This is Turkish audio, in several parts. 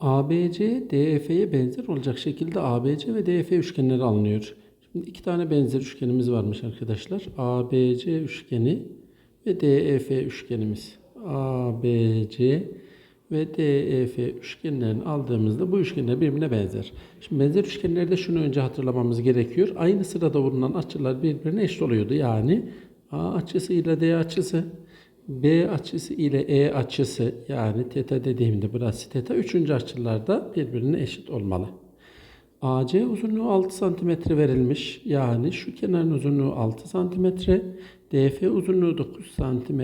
ABC, DEF'ye benzer olacak şekilde ABC ve DEF üçgenleri alınıyor. Şimdi iki tane benzer üçgenimiz varmış arkadaşlar. ABC üçgeni ve DEF üçgenimiz. ABC ve DEF üçgenlerini aldığımızda bu üçgenler birbirine benzer. Şimdi benzer üçgenlerde şunu önce hatırlamamız gerekiyor. Aynı sırada bulunan açılar birbirine eşit oluyordu. Yani A açısı ile D açısı, B açısı ile E açısı yani teta dediğimde burası teta. Üçüncü açılarda birbirine eşit olmalı. AC uzunluğu 6 cm verilmiş. Yani şu kenarın uzunluğu 6 cm. DF uzunluğu 9 cm.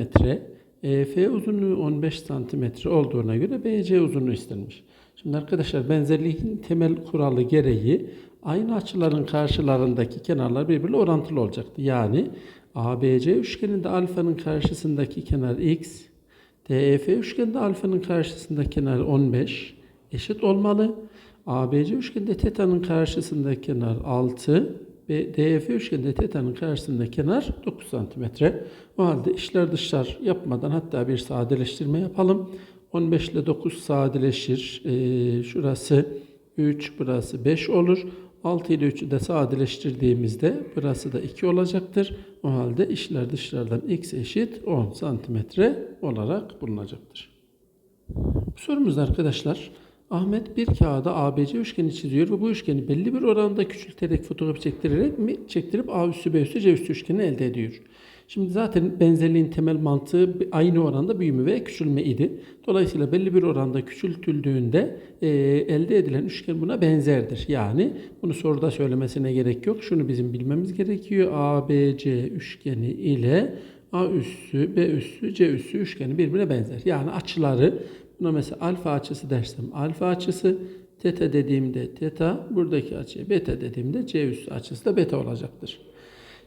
EF uzunluğu 15 cm olduğuna göre BC uzunluğu istenmiş. Şimdi arkadaşlar benzerliğin temel kuralı gereği aynı açıların karşılarındaki kenarlar birbiriyle orantılı olacaktı. Yani ABC üçgeninde alfanın karşısındaki kenar x, DEF üçgeninde alfanın karşısındaki kenar 15 eşit olmalı. ABC üçgeninde teta'nın karşısındaki kenar 6 ve DEF üçgeninde teta'nın karşısındaki kenar 9 cm. O halde işler dışlar yapmadan hatta bir sadeleştirme yapalım. 15 ile 9 sadeleşir. Ee, şurası 3, burası 5 olur. 6 ile 3'ü de sadeleştirdiğimizde burası da 2 olacaktır. O halde işler dışlardan x eşit 10 santimetre olarak bulunacaktır. Bu sorumuzda arkadaşlar Ahmet bir kağıda ABC üçgeni çiziyor ve bu üçgeni belli bir oranda küçülterek fotoğraf çektirerek mi çektirip A üssü B üssü C üssü üçgeni elde ediyor. Şimdi zaten benzerliğin temel mantığı aynı oranda büyüme ve küçülme idi. Dolayısıyla belli bir oranda küçültüldüğünde e, elde edilen üçgen buna benzerdir. Yani bunu soruda söylemesine gerek yok. Şunu bizim bilmemiz gerekiyor. ABC üçgeni ile A üssü, B üssü, C üssü üçgeni birbirine benzer. Yani açıları Buna mesela alfa açısı dersem alfa açısı, teta dediğimde teta, buradaki açıya beta dediğimde C üssü açısı da beta olacaktır.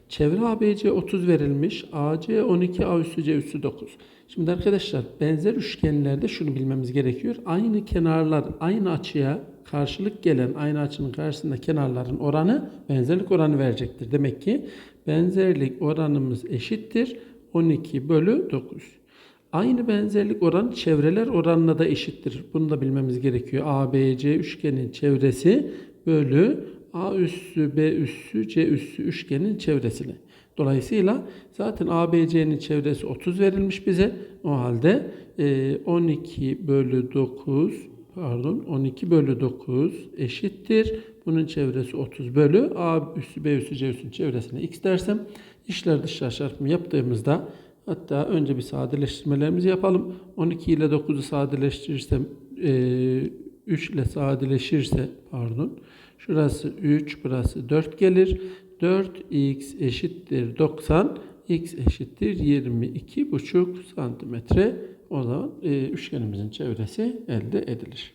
Çevre ABC 30 verilmiş. AC 12, A üssü C üssü 9. Şimdi arkadaşlar benzer üçgenlerde şunu bilmemiz gerekiyor. Aynı kenarlar aynı açıya karşılık gelen aynı açının karşısında kenarların oranı benzerlik oranı verecektir. Demek ki benzerlik oranımız eşittir 12 bölü 9. Aynı benzerlik oranı çevreler oranına da eşittir. Bunu da bilmemiz gerekiyor. ABC üçgenin çevresi bölü A üssü B üssü C üssü üçgenin çevresini. Dolayısıyla zaten ABC'nin çevresi 30 verilmiş bize. O halde 12 bölü 9 pardon 12 bölü 9 eşittir. Bunun çevresi 30 bölü A üssü B üssü C üssünün çevresine x dersem işler dışlar çarpımı yaptığımızda Hatta önce bir sadeleştirmelerimizi yapalım. 12 ile 9'u sadeleştirirsem 3 ile sadeleşirse pardon şurası 3 burası 4 gelir. 4x eşittir 90 x eşittir 22 buçuk santimetre o zaman e, üçgenimizin çevresi elde edilir.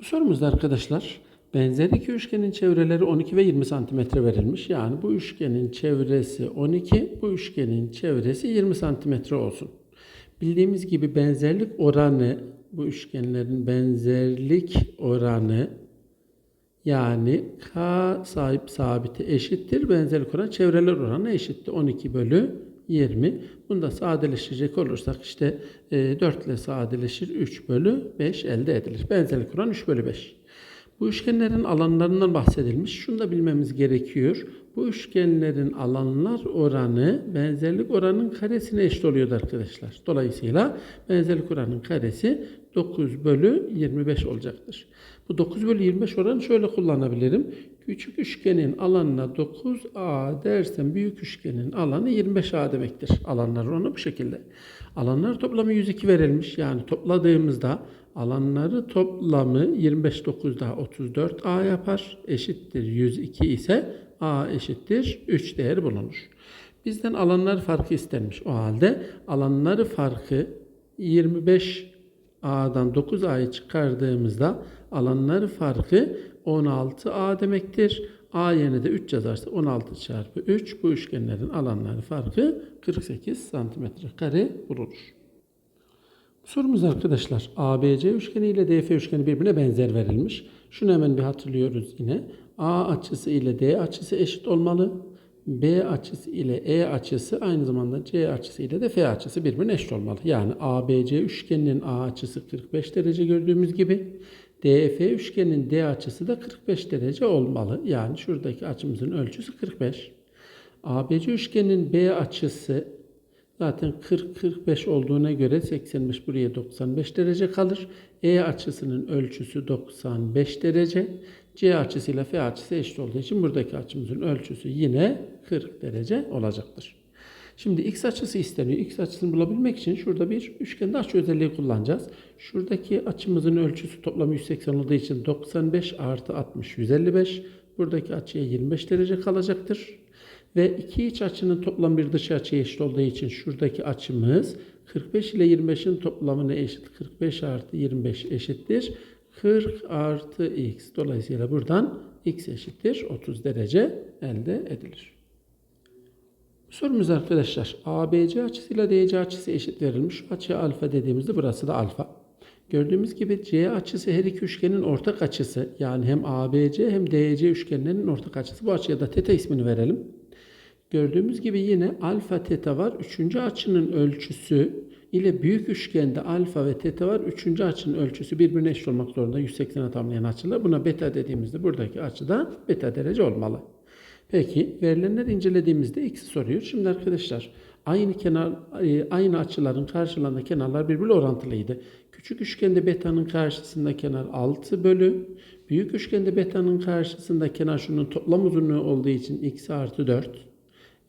Bu sorumuzda arkadaşlar benzer iki üçgenin çevreleri 12 ve 20 santimetre verilmiş. Yani bu üçgenin çevresi 12, bu üçgenin çevresi 20 santimetre olsun. Bildiğimiz gibi benzerlik oranı, bu üçgenlerin benzerlik oranı yani K sahip sabiti eşittir. Benzerlik oranı çevreler oranı eşittir. 12 bölü 20. Bunu da sadeleştirecek olursak işte 4 ile sadeleşir 3 bölü 5 elde edilir. Benzerlik oranı 3 bölü 5. Bu üçgenlerin alanlarından bahsedilmiş. Şunu da bilmemiz gerekiyor. Bu üçgenlerin alanlar oranı benzerlik oranının karesine eşit oluyordu arkadaşlar. Dolayısıyla benzerlik oranının karesi 9 bölü 25 olacaktır. Bu 9 bölü 25 oranı şöyle kullanabilirim. Küçük üçgenin alanına 9A dersem büyük üçgenin alanı 25A demektir. Alanlar oranı bu şekilde. Alanlar toplamı 102 verilmiş. Yani topladığımızda alanları toplamı 25 9 daha 34 A yapar. Eşittir 102 ise A eşittir 3 değeri bulunur. Bizden alanlar farkı istenmiş. O halde alanları farkı 25 A'dan 9 A'yı çıkardığımızda alanları farkı 16 A demektir. A yerine de 3 yazarsa 16 çarpı 3 bu üçgenlerin alanları farkı 48 santimetre kare bulunur. Sorumuz arkadaşlar ABC üçgeni ile DF üçgeni birbirine benzer verilmiş. Şunu hemen bir hatırlıyoruz yine. A açısı ile D açısı eşit olmalı. B açısı ile E açısı aynı zamanda C açısı ile de F açısı birbirine eşit olmalı. Yani ABC üçgeninin A açısı 45 derece gördüğümüz gibi DF üçgeninin D açısı da 45 derece olmalı. Yani şuradaki açımızın ölçüsü 45. ABC üçgeninin B açısı zaten 40-45 olduğuna göre 85 buraya 95 derece kalır. E açısının ölçüsü 95 derece. C açısıyla F açısı eşit olduğu için buradaki açımızın ölçüsü yine 40 derece olacaktır. Şimdi x açısı isteniyor. X açısını bulabilmek için şurada bir üçgende açı özelliği kullanacağız. Şuradaki açımızın ölçüsü toplamı 180 olduğu için 95 artı 60 155. Buradaki açıya 25 derece kalacaktır. Ve iki iç açının toplam bir dış açıya eşit olduğu için şuradaki açımız 45 ile 25'in toplamına eşit. 45 artı 25 eşittir. 40 artı x. Dolayısıyla buradan x eşittir 30 derece elde edilir. Sorumuz arkadaşlar. ABC açısıyla DC açısı eşit verilmiş. Açıya alfa dediğimizde burası da alfa. Gördüğümüz gibi C açısı her iki üçgenin ortak açısı. Yani hem ABC hem DC üçgenlerinin ortak açısı. Bu açıya da teta ismini verelim. Gördüğümüz gibi yine alfa teta var. Üçüncü açının ölçüsü ile büyük üçgende alfa ve teta var. Üçüncü açının ölçüsü birbirine eşit olmak zorunda. 180'e tamamlayan açılar. Buna beta dediğimizde buradaki açıda beta derece olmalı. Peki verilenler incelediğimizde x'i soruyor. Şimdi arkadaşlar aynı kenar e, aynı açıların karşılarında kenarlar birbiriyle orantılıydı. Küçük üçgende beta'nın karşısında kenar 6 bölü büyük üçgende beta'nın karşısında kenar şunun toplam uzunluğu olduğu için x artı 4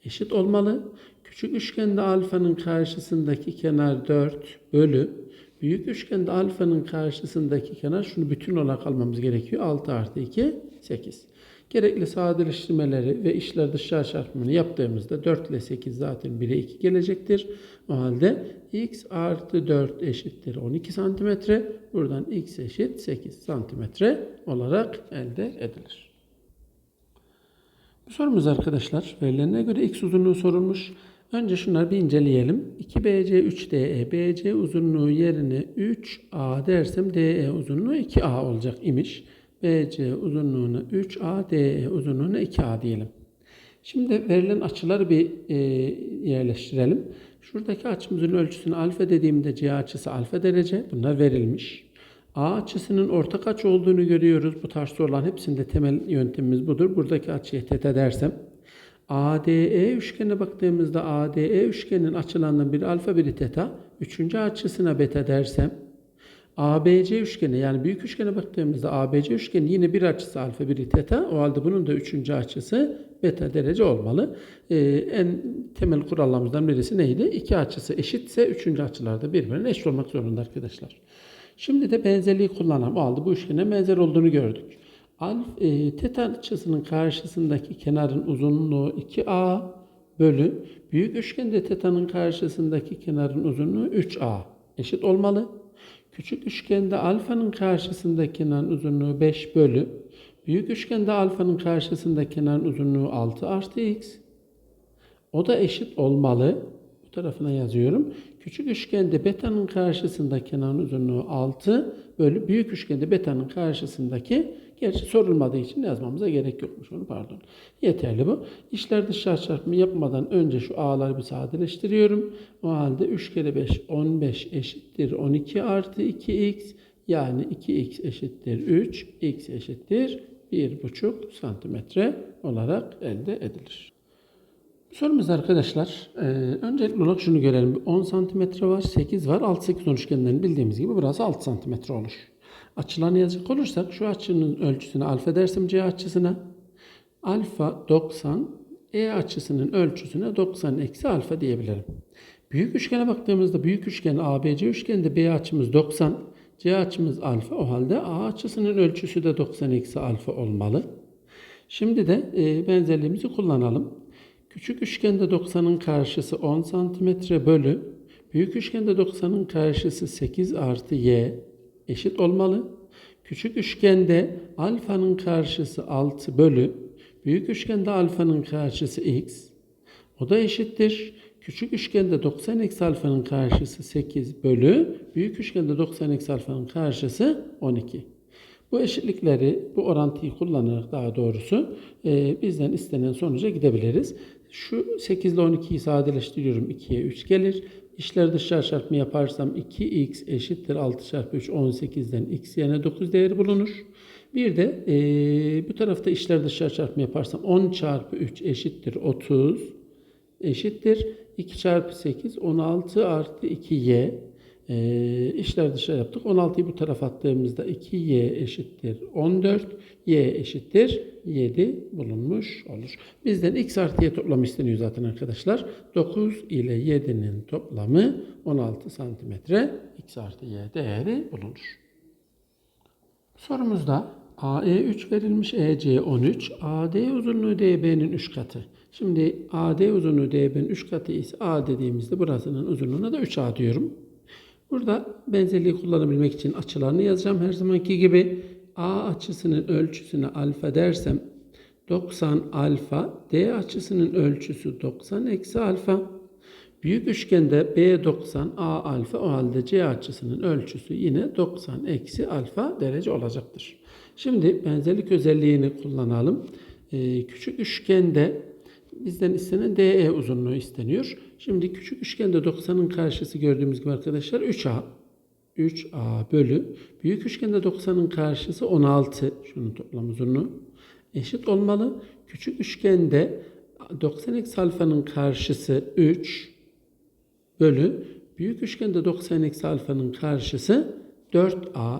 eşit olmalı. Küçük üçgende alfanın karşısındaki kenar 4 bölü büyük üçgende alfanın karşısındaki kenar şunu bütün olarak almamız gerekiyor. 6 artı 2 8. Gerekli sadeleştirmeleri ve işler dışarı çarpımını yaptığımızda 4 ile 8 zaten 1'e 2 gelecektir. O halde x artı 4 eşittir 12 santimetre. Buradan x eşit 8 santimetre olarak elde edilir. Bu sorumuz arkadaşlar verilenine göre x uzunluğu sorulmuş. Önce şunları bir inceleyelim. 2BC 3DE BC uzunluğu yerine 3A dersem DE uzunluğu 2A olacak imiş. BC uzunluğuna 3A, DE uzunluğuna 2A diyelim. Şimdi verilen açıları bir e, yerleştirelim. Şuradaki açımızın ölçüsünü alfa dediğimde C açısı alfa derece. Bunlar verilmiş. A açısının ortak açı olduğunu görüyoruz. Bu tarz soruların hepsinde temel yöntemimiz budur. Buradaki açıya teta dersem. ADE üçgenine baktığımızda ADE üçgenin açılarından biri alfa biri teta. Üçüncü açısına beta dersem. ABC üçgeni yani büyük üçgene baktığımızda ABC üçgeni yine bir açısı alfa biri teta. O halde bunun da üçüncü açısı beta derece olmalı. Ee, en temel kurallarımızdan birisi neydi? İki açısı eşitse üçüncü açılarda birbirine eşit olmak zorunda arkadaşlar. Şimdi de benzerliği kullanalım. O halde bu üçgene benzer olduğunu gördük. Alf, e, teta açısının karşısındaki kenarın uzunluğu 2a bölü büyük üçgende teta'nın karşısındaki kenarın uzunluğu 3a eşit olmalı. Küçük üçgende alfanın karşısındaki kenarın uzunluğu 5 bölü büyük üçgende alfanın karşısındaki kenarın uzunluğu 6 artı x. O da eşit olmalı. Bu tarafına yazıyorum. Küçük üçgende beta'nın karşısında kenarın uzunluğu 6 bölü büyük üçgende beta'nın karşısındaki gerçi sorulmadığı için yazmamıza gerek yokmuş onu pardon. Yeterli bu. İşler dışarı çarpımı yapmadan önce şu a'ları bir sadeleştiriyorum. O halde 3 kere 5 15 eşittir 12 artı 2x yani 2x eşittir 3 x eşittir 1,5 santimetre olarak elde edilir. Sorumuz arkadaşlar. E, öncelikli olarak şunu görelim. 10 santimetre var, 8 var. 6 8 üçgenlerini bildiğimiz gibi burası 6 santimetre olur. Açılarını yazacak olursak şu açının ölçüsünü alfa dersem C açısına alfa 90 E açısının ölçüsüne 90 eksi alfa diyebilirim. Büyük üçgene baktığımızda büyük üçgen ABC üçgeninde B açımız 90, C açımız alfa. O halde A açısının ölçüsü de 90 eksi alfa olmalı. Şimdi de e, benzerliğimizi kullanalım. Küçük üçgende 90'ın karşısı 10 cm bölü büyük üçgende 90'ın karşısı 8 artı y eşit olmalı. Küçük üçgende alfanın karşısı 6 bölü büyük üçgende alfanın karşısı x. O da eşittir. Küçük üçgende 90 eksi alfanın karşısı 8 bölü büyük üçgende 90 eksi alfanın karşısı 12. Bu eşitlikleri, bu orantıyı kullanarak daha doğrusu e, bizden istenen sonuca gidebiliriz. Şu 8 ile 12'yi sadeleştiriyorum. 2'ye 3 gelir. İşler dışarı çarpımı yaparsam 2x eşittir 6 çarpı 3 18'den x yerine 9 değeri bulunur. Bir de eee, bu tarafta işler dışarı çarpımı yaparsam 10 çarpı 3 eşittir 30 eşittir 2 çarpı 8 16 artı 2y ee, işler dışarı yaptık. 16'yı bu tarafa attığımızda 2y eşittir 14, y eşittir 7 bulunmuş olur. Bizden x artı y toplamı isteniyor zaten arkadaşlar. 9 ile 7'nin toplamı 16 santimetre x artı y değeri bulunur. Sorumuzda AE 3 verilmiş, EC 13, AD uzunluğu DB'nin 3 katı. Şimdi AD uzunluğu DB'nin 3 katı ise A dediğimizde burasının uzunluğuna da 3A diyorum. Burada benzerliği kullanabilmek için açılarını yazacağım. Her zamanki gibi A açısının ölçüsüne alfa dersem 90 alfa, D açısının ölçüsü 90 eksi alfa. Büyük üçgende B 90, A alfa o halde C açısının ölçüsü yine 90 eksi alfa derece olacaktır. Şimdi benzerlik özelliğini kullanalım. Ee, küçük üçgende bizden istenen DE uzunluğu isteniyor. Şimdi küçük üçgende 90'ın karşısı gördüğümüz gibi arkadaşlar 3A. 3A bölü. Büyük üçgende 90'ın karşısı 16. Şunun toplam uzunluğu. Eşit olmalı. Küçük üçgende 90 eksi alfanın karşısı 3 bölü. Büyük üçgende 90 eksi alfanın karşısı 4A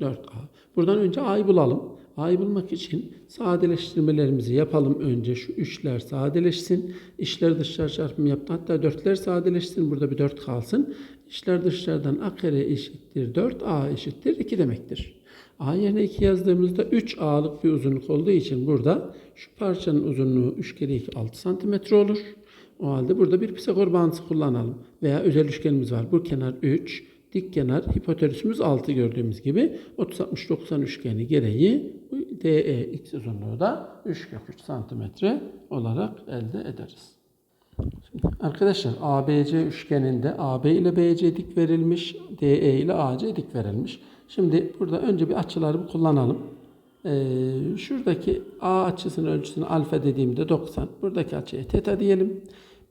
4A. Buradan önce A'yı bulalım. A'yı bulmak için sadeleştirmelerimizi yapalım önce. Şu 3'ler sadeleşsin. İşler dışarı çarpımı yaptı. Hatta 4'ler sadeleşsin. Burada bir 4 kalsın. İşler dışarıdan A kare eşittir 4. A eşittir 2 demektir. A yerine 2 yazdığımızda 3A'lık bir uzunluk olduğu için burada şu parçanın uzunluğu 3 kere 2 6 santimetre olur. O halde burada bir Pisagor bağıntısı kullanalım. Veya özel üçgenimiz var. Bu kenar 3, dik kenar hipotenüsümüz 6 gördüğümüz gibi 30 60 90 üçgeni gereği DE x uzunluğu da 3 kök 3 santimetre olarak elde ederiz. Şimdi arkadaşlar ABC üçgeninde AB ile BC dik verilmiş, DE ile AC dik verilmiş. Şimdi burada önce bir açıları kullanalım. Ee, şuradaki A açısının ölçüsünü alfa dediğimde 90. Buradaki açıya teta diyelim.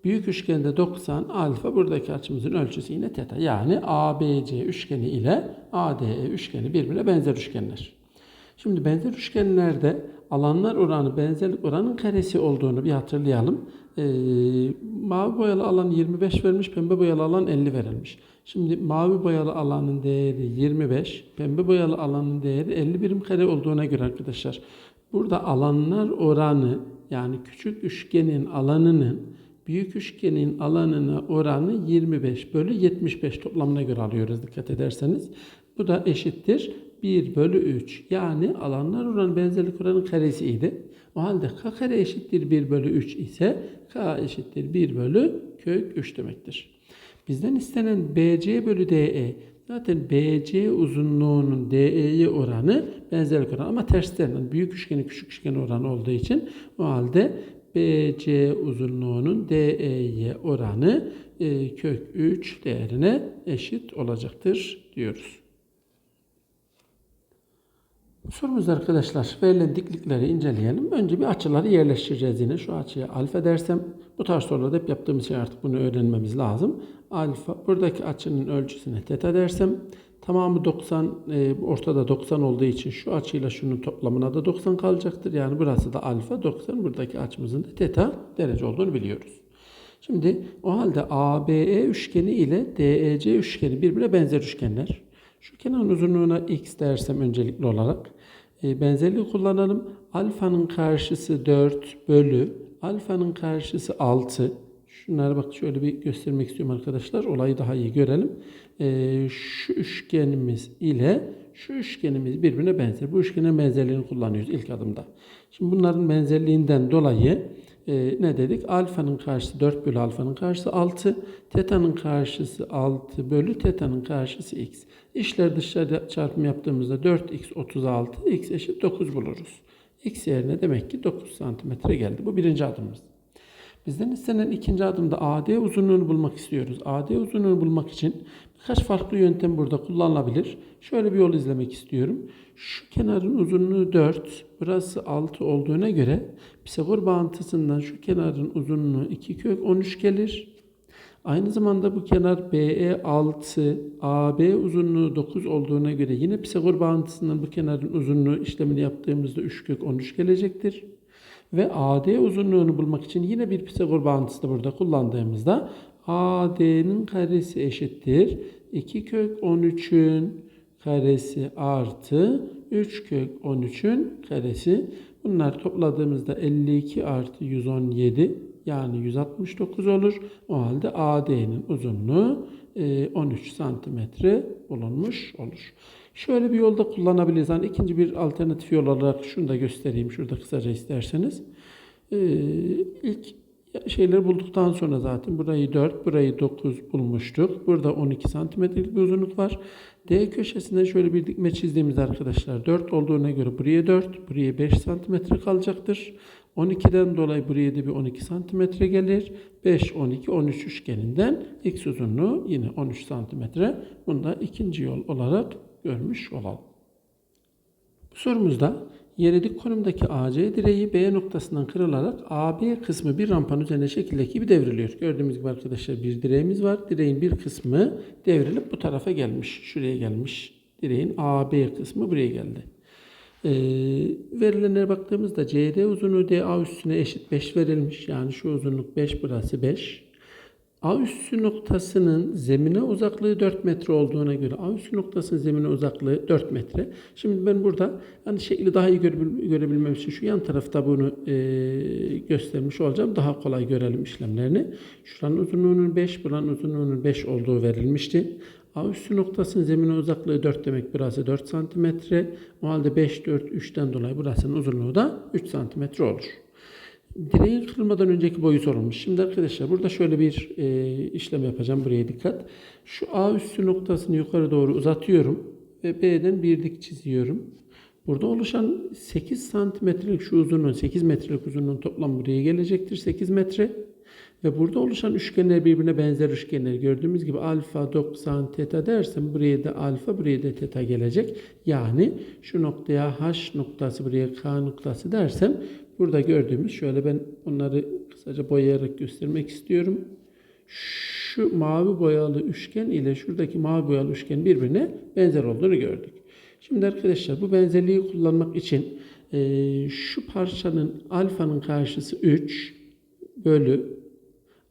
Büyük üçgende 90 alfa buradaki açımızın ölçüsü yine teta. Yani ABC üçgeni ile ADE üçgeni birbirine benzer üçgenler. Şimdi benzer üçgenlerde alanlar oranı benzerlik oranın karesi olduğunu bir hatırlayalım. Ee, mavi boyalı alan 25 vermiş, pembe boyalı alan 50 verilmiş. Şimdi mavi boyalı alanın değeri 25, pembe boyalı alanın değeri 50 birim kare olduğuna göre arkadaşlar. Burada alanlar oranı yani küçük üçgenin alanının büyük üçgenin alanına oranı 25 bölü 75 toplamına göre alıyoruz dikkat ederseniz. Bu da eşittir 1 bölü 3. Yani alanlar oranı benzerlik oranın karesiydi. O halde k kare eşittir 1 bölü 3 ise k eşittir 1 bölü kök 3 demektir. Bizden istenen BC bölü DE. Zaten BC uzunluğunun DE'ye oranı benzerlik oranı ama tersten büyük üçgeni küçük üçgeni oranı olduğu için o halde BC uzunluğunun DE'ye oranı e, kök 3 değerine eşit olacaktır diyoruz. Sorumuz arkadaşlar verilen diklikleri inceleyelim. Önce bir açıları yerleştireceğiz yine. Şu açıya alfa dersem bu tarz sorularda hep yaptığımız şey artık bunu öğrenmemiz lazım. Alfa buradaki açının ölçüsüne teta dersem tamamı 90 e, ortada 90 olduğu için şu açıyla şunun toplamına da 90 kalacaktır. Yani burası da alfa 90 buradaki açımızın da teta derece olduğunu biliyoruz. Şimdi o halde ABE üçgeni ile DEC üçgeni birbirine benzer üçgenler. Şu kenarın uzunluğuna x dersem öncelikli olarak e, benzerliği kullanalım. Alfanın karşısı 4 bölü alfanın karşısı 6. Şunları bak şöyle bir göstermek istiyorum arkadaşlar. Olayı daha iyi görelim. E, şu üçgenimiz ile şu üçgenimiz birbirine benzer. Bu üçgenin benzerliğini kullanıyoruz ilk adımda. Şimdi bunların benzerliğinden dolayı e, ne dedik? Alfanın karşısı 4 bölü alfanın karşısı 6. Teta'nın karşısı 6 bölü teta'nın karşısı x. İşler dışarıda çarpım yaptığımızda 4x 36, x eşit 9 buluruz. x yerine demek ki 9 santimetre geldi. Bu birinci adımımız. Bizden istenen ikinci adımda AD uzunluğunu bulmak istiyoruz. AD uzunluğunu bulmak için Birkaç farklı yöntem burada kullanılabilir. Şöyle bir yol izlemek istiyorum. Şu kenarın uzunluğu 4, burası 6 olduğuna göre Pisagor bağıntısından şu kenarın uzunluğu 2 kök 13 gelir. Aynı zamanda bu kenar BE 6, AB uzunluğu 9 olduğuna göre yine Pisagor bağıntısından bu kenarın uzunluğu işlemini yaptığımızda 3 kök 13 gelecektir. Ve AD uzunluğunu bulmak için yine bir Pisagor bağıntısı da burada kullandığımızda AD'nin karesi eşittir. 2 kök 13'ün karesi artı 3 kök 13'ün karesi. Bunlar topladığımızda 52 artı 117 yani 169 olur. O halde AD'nin uzunluğu e, 13 santimetre bulunmuş olur. Şöyle bir yolda kullanabiliriz. Yani ikinci bir alternatif yol olarak şunu da göstereyim. Şurada kısaca isterseniz. Ee, ilk şeyleri bulduktan sonra zaten burayı 4, burayı 9 bulmuştuk. Burada 12 santimetrelik bir uzunluk var. D köşesinden şöyle bir dikme çizdiğimiz arkadaşlar 4 olduğuna göre buraya 4, buraya 5 santimetre kalacaktır. 12'den dolayı buraya da bir 12 santimetre gelir. 5, 12, 13 üçgeninden x uzunluğu yine 13 santimetre. Bunu da ikinci yol olarak görmüş olalım. Bu sorumuzda yere dik konumdaki AC direği B noktasından kırılarak AB kısmı bir rampanın üzerine şekildeki gibi devriliyor. Gördüğümüz gibi arkadaşlar bir direğimiz var. Direğin bir kısmı devrilip bu tarafa gelmiş. Şuraya gelmiş. Direğin AB kısmı buraya geldi. Ee, verilenlere baktığımızda CD uzunluğu DA üstüne eşit 5 verilmiş. Yani şu uzunluk 5 burası 5. A üssü noktasının zemine uzaklığı 4 metre olduğuna göre A üssü noktasının zemine uzaklığı 4 metre. Şimdi ben burada hani şekli daha iyi görebil- görebilmem için şu yan tarafta bunu e, göstermiş olacağım. Daha kolay görelim işlemlerini. Şuranın uzunluğunun 5, buranın uzunluğunun 5 olduğu verilmişti. A üssü noktasının zemine uzaklığı 4 demek burası 4 santimetre. O halde 5, 4, 3'ten dolayı burasının uzunluğu da 3 santimetre olur. Direğin kırılmadan önceki boyu sorulmuş. Şimdi arkadaşlar burada şöyle bir e, işlem yapacağım. Buraya dikkat. Şu A üssü noktasını yukarı doğru uzatıyorum. Ve B'den bir dik çiziyorum. Burada oluşan 8 santimetrelik şu uzunluğun, 8 metrelik uzunluğun toplam buraya gelecektir. 8 metre. Ve burada oluşan üçgenler birbirine benzer üçgenler. Gördüğümüz gibi alfa 90 teta dersem buraya da alfa buraya da teta gelecek. Yani şu noktaya H noktası buraya K noktası dersem burada gördüğümüz şöyle ben onları kısaca boyayarak göstermek istiyorum. Şu mavi boyalı üçgen ile şuradaki mavi boyalı üçgen birbirine benzer olduğunu gördük. Şimdi arkadaşlar bu benzerliği kullanmak için eee, şu parçanın alfanın karşısı 3 bölü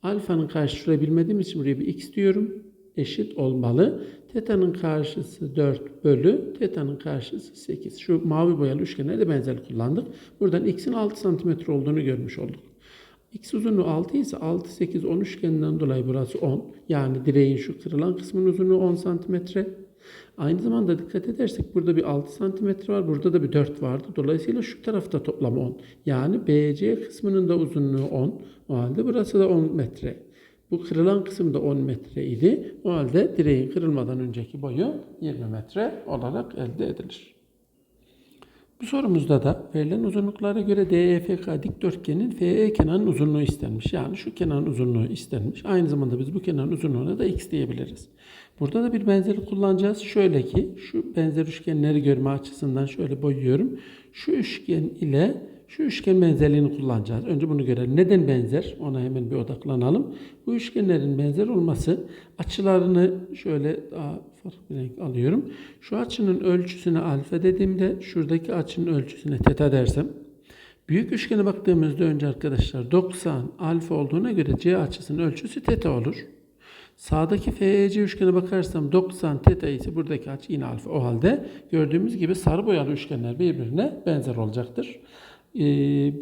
Alfanın karşısı şurayı bilmediğim için buraya bir x diyorum. Eşit olmalı. Teta'nın karşısı 4 bölü teta'nın karşısı 8. Şu mavi boyalı üçgenlerde benzer kullandık. Buradan x'in 6 cm olduğunu görmüş olduk. X uzunluğu 6 ise 6, 8, 10 üçgeninden dolayı burası 10. Yani direğin şu kırılan kısmının uzunluğu 10 cm. Aynı zamanda dikkat edersek burada bir 6 cm var. Burada da bir 4 vardı. Dolayısıyla şu tarafta toplam 10. Yani BC kısmının da uzunluğu 10. O halde burası da 10 metre. Bu kırılan kısım da 10 metre idi. O halde direğin kırılmadan önceki boyu 20 metre olarak elde edilir. Bu sorumuzda da verilen uzunluklara göre DEFK dikdörtgenin FE kenarının uzunluğu istenmiş. Yani şu kenarın uzunluğu istenmiş. Aynı zamanda biz bu kenarın uzunluğuna da x diyebiliriz. Burada da bir benzeri kullanacağız. Şöyle ki şu benzer üçgenleri görme açısından şöyle boyuyorum. Şu üçgen ile şu üçgen benzerliğini kullanacağız. Önce bunu görelim. Neden benzer? Ona hemen bir odaklanalım. Bu üçgenlerin benzer olması açılarını şöyle daha farklı bir renk alıyorum. Şu açının ölçüsüne alfa dediğimde şuradaki açının ölçüsüne teta dersem Büyük üçgene baktığımızda önce arkadaşlar 90 alfa olduğuna göre C açısının ölçüsü teta olur. Sağdaki FEC üçgene bakarsam 90 teta ise buradaki açı yine alfa. O halde gördüğümüz gibi sarı boyalı üçgenler birbirine benzer olacaktır. Ee,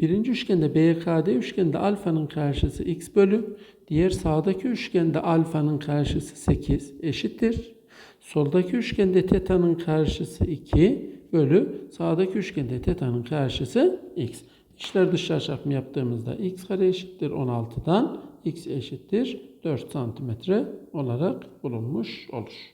birinci üçgende BKD üçgende alfanın karşısı x bölü. Diğer sağdaki üçgende alfanın karşısı 8 eşittir. Soldaki üçgende teta'nın karşısı 2 bölü sağdaki üçgende teta'nın karşısı x. İçler dışlar çarpımı yaptığımızda x kare eşittir 16'dan x eşittir 4 santimetre olarak bulunmuş olur.